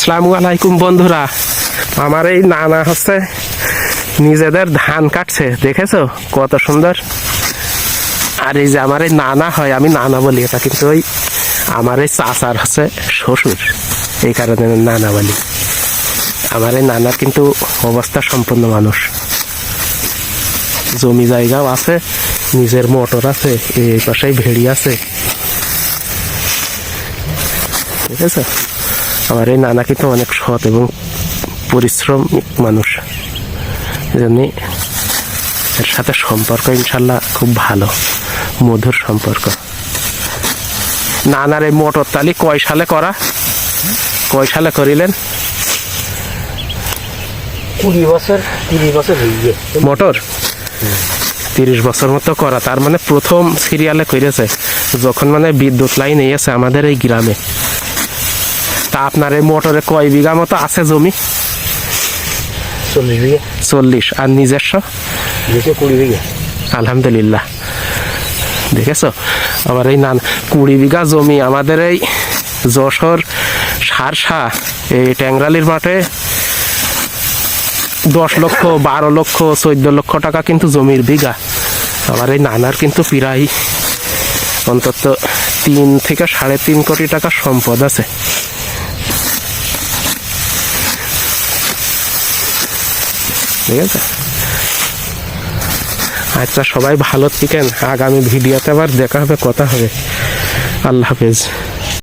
আসসালামু আলাইকুম বন্ধুরা। আমার এই নানা হচ্ছে নিজেদের ধান কাটছে, দেখেছ? কত সুন্দর। আর এই যে আমার এই নানা হয়, আমি নানা বলি, এটা কিন্তু ওই আমার এই চাচার হচ্ছে শ্বশুর, এই কারণে নানা বলি। আমার এই নানার কিন্তু অবস্থা সম্পন্ন মানুষ। জমি জায়গাও আছে, নিজের মোটর আছে, এই পাশেই ভেড়ি আছে। ঠিক আছে আমার এই নানা কিন্তু অনেক সৎ এবং পরিশ্রমিক মানুষ। এজন্যে এর সাথে সম্পর্ক ইনশাল্লাহ খুব ভালো মধুর সম্পর্ক। নানার এই মোটর তালি কয় সালে করা? কয় সালে করিলেন? কুড়ি বছর তিরিশ বছর হয়ে মোটর? তিরিশ বছর মতো করা তার মানে প্রথম সিরিয়ালে করেছে যখন মানে বিদ্যুৎ লাইন এসে আমাদের এই গ্রামে। আপনার এই মোটরে কয় বিঘা মতো আছে জমি? চল্লিশ বিঘে। চল্লিশ। আর নিজস্ব? কুড়ি বিঘে। আলহামদুলিল্লাহ। দেখেছ? আমার এই নান কুড়ি বিঘা জমি আমাদের এই যশোর সারসা এই ট্যাংরালির মাঠে দশ লক্ষ বারো লক্ষ চোদ্দ লক্ষ টাকা কিন্তু জমির বিঘা। আমার এই নানার কিন্তু প্রায় অন্তত তিন থেকে সাড়ে তিন কোটি টাকা সম্পদ আছে। ঠিক আছে? আচ্ছা সবাই ভালো থাকেন। আগামী ভিডিওতে আবার দেখা হবে, কথা হবে। আল্লাহ হাফেজ।